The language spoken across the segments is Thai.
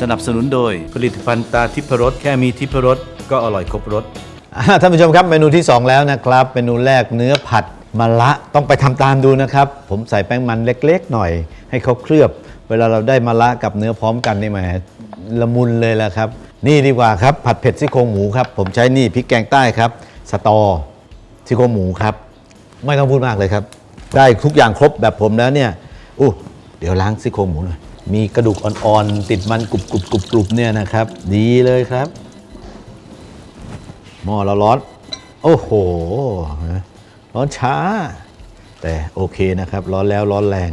สนับสนุนโดย ผลิตภัณฑ์ตาทิพรสแค่มีทิพรสก็อร่อยครบรส อ่าท่านผู้ชมครับเมนูที่ 2 แล้วนะครับ เมนูแรกเนื้อผัดมะละต้องไปทำตามดูนะครับ ผมใส่แป้งมันเล็กๆ หน่อย ให้เขาเคลือบ เวลาเราได้มะละกับเนื้อพร้อมกันนี่แหมละมุนเลยแหละครับ นี่ดีกว่าครับ ผัดเผ็ดซี่โครงหมูครับ ผมใช้นี่พริกแกงใต้ครับ สตอซี่โครงหมูครับ ไม่ต้องพูดมากเลยครับ ได้ทุกอย่างครบแบบผมแล้วเนี่ยอู้เดี๋ยวล้างซี่โครงหมูหน่อย มีกระดูกอ่อนๆ ติดมันกรุบๆกรุบๆเนี่ยนะครับ ดีเลยครับ หม้อเราร้อน โอ้โห ร้อนช้า แต่โอเคนะครับ ร้อนแล้วร้อนแรง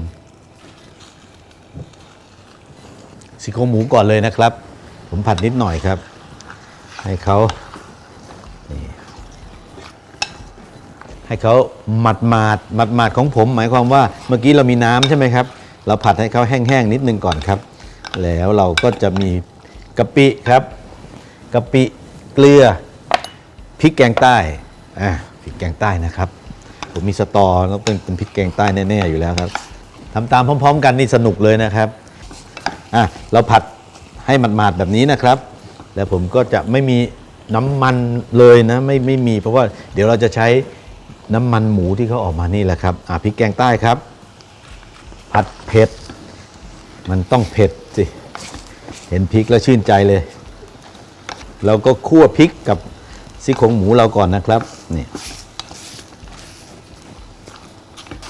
ซี่โครงหมูก่อนเลยนะครับ ผมผัดนิดหน่อยครับ ให้เขาให้เขาหมัดหมาดหมัดหมาดของผม หมายความว่าเมื่อกี้เรามีน้ำใช่ไหมครับ เราผัดให้เขาแห้งๆนิดนึงก่อนครับ แล้วเราก็จะมีกะปิครับกะปิเกลือพริกแกงใต้อ่าพริกแกงใต้นะครับ ผมมีสตอแล้วเป็นเป็นพริกแกงใต้แน่ๆอยู่แล้วครับทำตามพร้อม ๆ กันนี่สนุกเลยนะครับอะเราผัดให้หมาดๆแบบนี้นะครับ แล้วผมก็จะไม่มีน้ำมันเลยนะไม่ไม่มีเพราะว่าเดี๋ยวเราจะใช้น้ำมันหมูที่เขาออกมานี่แหละครับอะพริกแกงใต้ครับ เผ็ด มันต้องเผ็ดสิ เห็นพริกแล้วชื่นใจเลย เราก็คั่วพริกกับซี่โครงหมูเราก่อนนะครับ นี่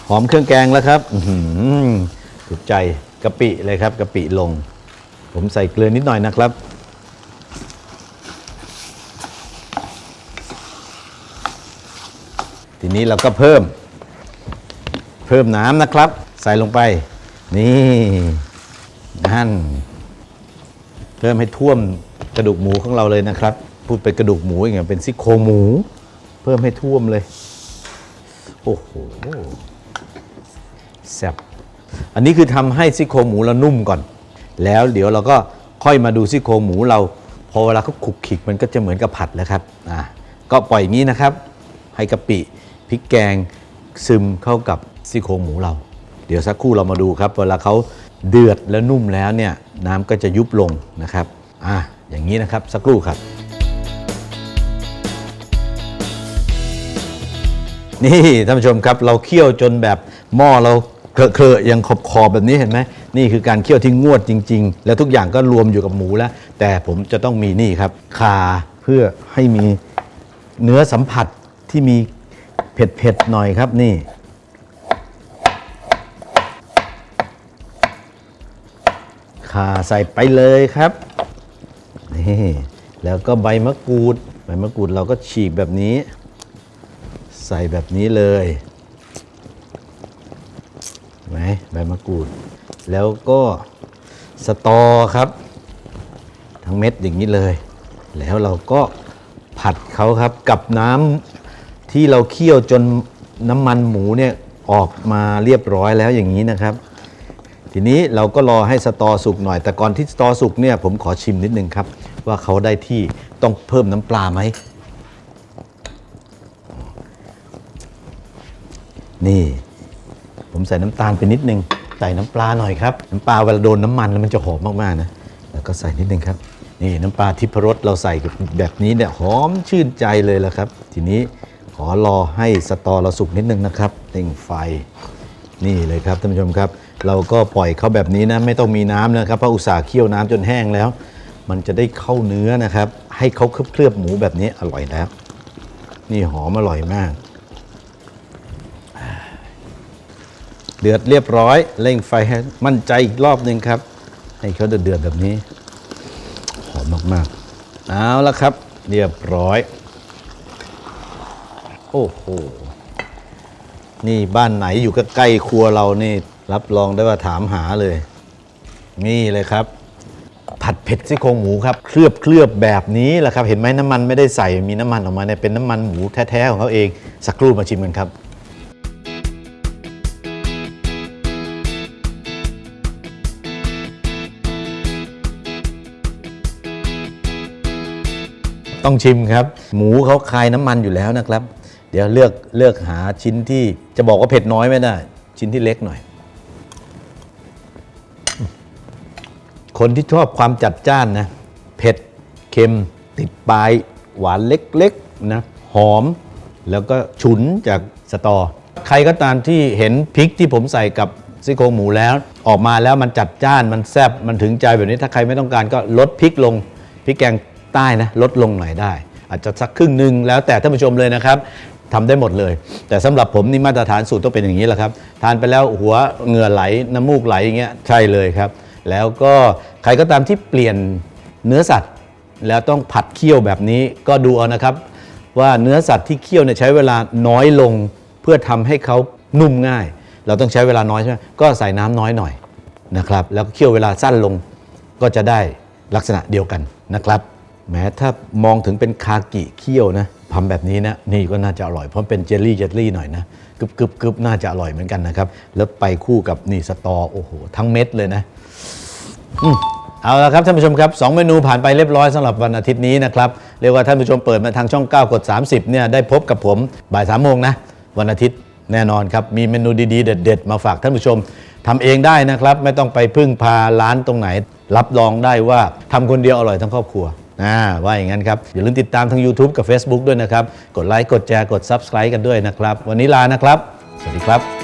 หอมเครื่องแกงแล้วครับอืถูกใจกะปิเลยครับกะปิลง ผมใส่เกลือนิดหน่อยนะครับทีนี้เราก็เพิ่ม เพิ่มน้ำนะครับ ใส่ลงไป นี่นั่นเพิ่มให้ท่วมกระดูกหมูของเราเลยนะครับ พูดเป็นกระดูกหมูอย่างเงี้ยเป็นซี่โครงหมู เพิ่มให้ท่วมเลย โอ้โหแซ่บอันนี้คือทำให้ซี่โครงหมูเรานุ่มก่อน แล้วเดี๋ยวเราก็ค่อยมาดูซี่โครงหมูเราพอเวลาเขาขุกขิกมันก็จะเหมือนกับผัดแล้วครับอะก็ปล่อยอย่างนี้นะครับ ให้กะปิพริกแกงซึมเข้ากับซี่โครงหมูเรา เดี๋ยวสักครู่เรามาดูครับ เวลาเขาเดือดแล้วนุ่มแล้วเนี่ยน้ำก็จะยุบลงนะครับอะอย่างนี้นะครับสักครู่ครับ นี่ท่านผู้ชมครับเราเคี่ยวจนแบบหม้อเราเคลอะๆยังขอบขอบแบบนี้เห็นไหมนี่คือการเคี่ยวที่งวดจริง ๆ แล้วทุกอย่างก็รวมอยู่กับหมูแล้ว แต่ผมจะต้องมีนี่ครับคาเพื่อให้มีเนื้อสัมผัสที่มีเผ็ดๆหน่อยครับนี่ ข่าใส่ไปเลยครับนี่แล้วก็ใบมะกรูด ใบมะกรูดเราก็ฉีกแบบนี้ ใส่แบบนี้เลยเห็นไหมใบมะกรูด แล้วก็สตอครับ ทั้งเม็ดอย่างนี้เลย แล้วเราก็ผัดเขาครับกับน้ำที่เราเคี่ยวจนน้ำมันหมูเนี่ยออกมาเรียบร้อยแล้วอย่างนี้นะครับ ทีนี้เราก็รอให้สตอสุกหน่อย แต่ก่อนที่สตอสุกเนี่ยผมขอชิมนิดนึงครับ ว่าเขาได้ที่ต้องเพิ่มน้ำปลาไหม นี่ ผมใส่น้ำตาลไปนิดนึง ใส่น้ำปลาหน่อยครับ น้ำปลาเวลาโดนน้ำมันแล้วมันจะหอมมากๆนะ แล้วก็ใส่นิดนึงครับ นี่น้ำปลาทิพรสเราใส่แบบนี้เนี่ยหอมชื่นใจเลยละครับ ทีนี้ขอรอให้สตอเราสุกนิดนึงนะครับเร่งไฟนี่เลยครับท่านผู้ชมครับ เราก็ปล่อยเขาแบบนี้นะไม่ต้องมีน้ำนะครับเพราะอุตส่าห์เคี่ยวน้ำจนแห้งแล้ว มันจะได้เข้าเนื้อนะครับ ให้เขาเคลือบๆหมูแบบนี้อร่อยแล้ว นี่หอมอร่อยมาก เดือดเรียบร้อยเร่งไฟให้มั่นใจอีกรอบหนึ่งครับ ให้เขาเดือดๆแบบนี้ หอมมากๆเอาละครับ เรียบร้อย โอ้โหนี่บ้านไหนอยู่ใกล้ๆครัวเรานี่ รับรองได้ว่าถามหาเลย นี่เลยครับ ผัดเผ็ดซี่โครงหมูครับ เคลือบเคลือบแบบนี้แหละครับ เห็นไหมน้ำมันไม่ได้ใส่มีน้ำมันออกมาเนี่ยเป็นน้ำมันหมูแท้ๆของเขาเอง สักครู่มาชิมกันครับต้องชิมครับ หมูเขาคายน้ำมันอยู่แล้วนะครับ เดี๋ยวเลือกเลือกหาชิ้นที่จะบอกว่าเผ็ดน้อยไม่ได้ ชิ้นที่เล็กหน่อย คนที่ชอบความจัดจ้านนะเผ็ดเค็มติดปลายหวานเล็กๆนะหอม แล้วก็ฉุนจากสตอ ใครก็ตามที่เห็นพริกที่ผมใส่กับซี่โครงหมูแล้ว ออกมาแล้วมันจัดจ้านมันแซ่บมันถึงใจแบบนี้ถ้าใครไม่ต้องการก็ลดพริกลงพริกแกงใต้นะลดลงหน่อยได้ อาจจะสักครึ่งหนึ่งแล้วแต่ท่านผู้ชมเลยนะครับทำได้หมดเลย แต่สำหรับผมนี่มาตรฐานสูตรต้องเป็นอย่างนี้แหละครับ ทานไปแล้วหัวเหงื่อไหลน้ำมูกไหลอย่างเงี้ยใช่เลยครับ แล้วก็ใครก็ตามที่เปลี่ยนเนื้อสัตว์ แล้วต้องผัดเคี่ยวแบบนี้ก็ดูเอานะครับ ว่าเนื้อสัตว์ที่เคี่ยวเนี่ยใช้เวลาน้อยลง เพื่อทำให้เขานุ่มง่าย เราต้องใช้เวลาน้อยใช่ไหมก็ใส่น้ำน้อยหน่อยนะครับ แล้วเคี่ยวเวลาสั้นลงก็จะได้ลักษณะเดียวกันนะครับ แม้ถ้ามองถึงเป็นคากิเคี่ยวนะทำแบบนี้นะนี่ก็น่าจะอร่อยเพราะเป็นเจลลี่เจลลี่หน่อยนะกึบกึบกึบน่าจะอร่อยเหมือนกันนะครับ แล้วไปคู่กับนี่สตอโอ้โหทั้งเม็ดเลยนะเอาละครับท่านผู้ชมครับสองเมนูผ่านไปเรียบร้อยสำหรับวันอาทิตย์นี้นะครับเรียกว่าท่านผู้ชมเปิดมาทางช่อง 9 กด 30เนี่ยได้พบกับผมบ่าย3โมงนะวันอาทิตย์แน่นอนครับ มีเมนูดีๆ เด็ด ๆ มาฝากท่านผู้ชมทำเองได้นะครับ ไม่ต้องไปพึ่งพาร้านตรงไหน รับรองได้ว่าทำคนเดียวอร่อยทั้งครอบครัว นะว่าอย่างนั้นครับ อย่าลืมติดตามทาง YouTube กับ Facebook ด้วยนะครับ กดไลค์กดแชร์กด Subscribe กันด้วยนะครับ วันนี้ลานะครับ สวัสดีครับ